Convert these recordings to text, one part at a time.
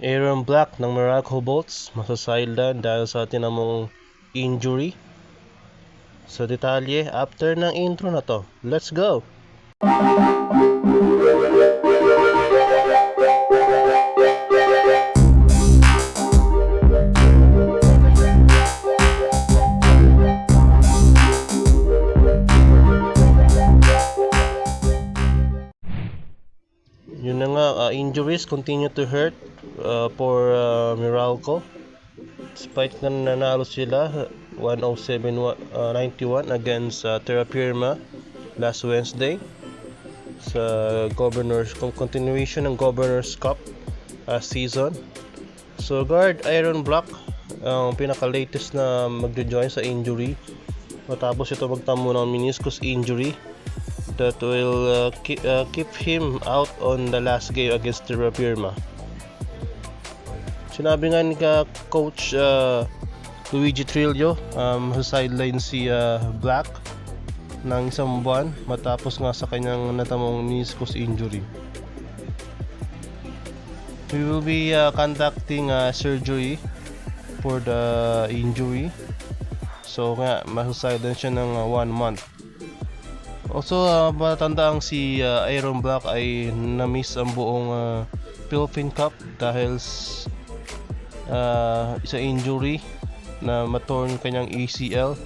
Aaron Black ng Morocco Bolts masasideline dahil sa tinamong injury. Sa detalye, after ng intro na to, let's go! Yun na nga, uh, injuries continue to hurt uh, for uh, Meralco. Despite na nanalo sila 107-91 against uh, Terra Firma last Wednesday sa Governor's continuation ng Governor's Cup uh, season. So guard Iron Block ang pinaka-latest na magjo-join sa injury matapos ito magtamo ng meniscus injury that will uh, keep, uh, keep him out on the last game against Terra Firma. Sinabi nga ni coach uh, Luigi Trillo um, sa sideline si uh, Black ng isang buwan matapos nga sa kanyang natamong meniscus injury. We will be uh, conducting uh, surgery for the injury. So nga, masasideline siya ng uh, one month. Also, uh, matatanda si uh, Iron Black ay na-miss ang buong uh, Philippine Cup dahil uh, sa injury na matorn kanyang ACL.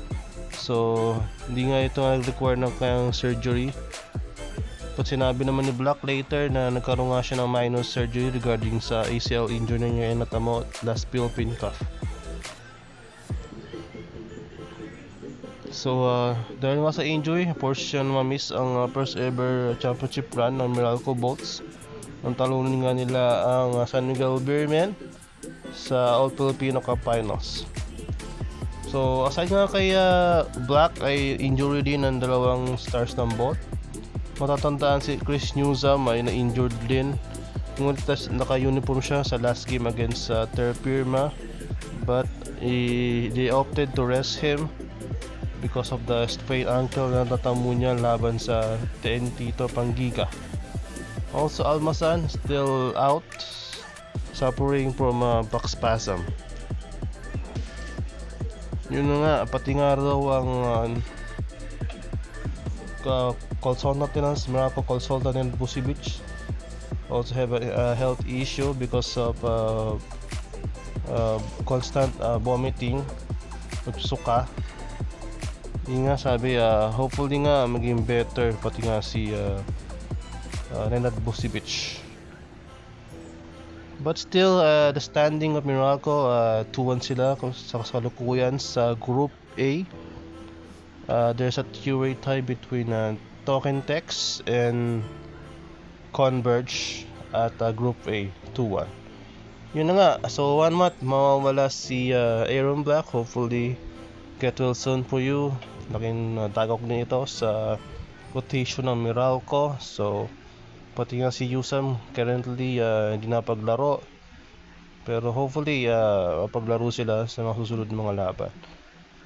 So, hindi nga ito nag-require ng kanyang surgery. But sinabi naman ni Black later na nagkaroon nga siya ng minor surgery regarding sa ACL injury niya yung natamo last Philippine Cup. So, uh, dahil nga sa injury, force siya na ma-miss ang uh, first ever championship run ng Meralco Bolts. Ang talunin nga nila ang uh, San Miguel Beermen sa All Filipino Cup Finals. So, aside nga kay uh, Black ay injury din ng dalawang stars ng boat. Matatandaan si Chris Newsam ay na-injured din. Ngunit naka-uniform siya sa last game against uh, Terra Firma. But eh, they opted to rest him because of the sprained ankle na natamo niya laban sa TNT Topanggiga. Also, Almasan still out, suffering from uh, back spasm. Yun na nga, pati nga raw ang uh, consultant nila, Miracle consultant in Busibich also have a, a health issue because of uh, uh, constant uh, vomiting at suka yun nga sabi, uh, hopefully nga maging better pati nga si uh, uh, Renat Busibich. But still, uh, the standing of Miracle, uh, 2-1 sila sa kasalukuyan sa Group A. Uh, there's a two-way tie between uh, Token Tex and Converge at uh, Group A, 2-1. Yun na nga, so one month mawawala si uh, Aaron Black, hopefully get well soon for you. Laking uh, dagok din ito sa rotation ng Meralco. So, pati nga si Yusam currently uh, hindi napaglaro. Pero hopefully, uh, mapaglaro sila sa mga susunod mga laban.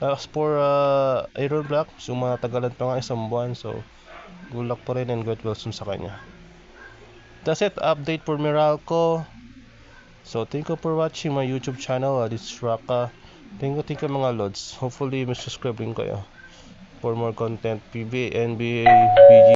As for uh, Iron Black, so matagalan pa nga isang buwan. So, good luck pa rin and get well soon sa kanya. That's it, update for Meralco. So, thank you for watching my YouTube channel. Uh, this is Raka. Thank you, thank you mga lods. Hopefully, may subscribe rin kayo for more content. PBA, NBA, BG.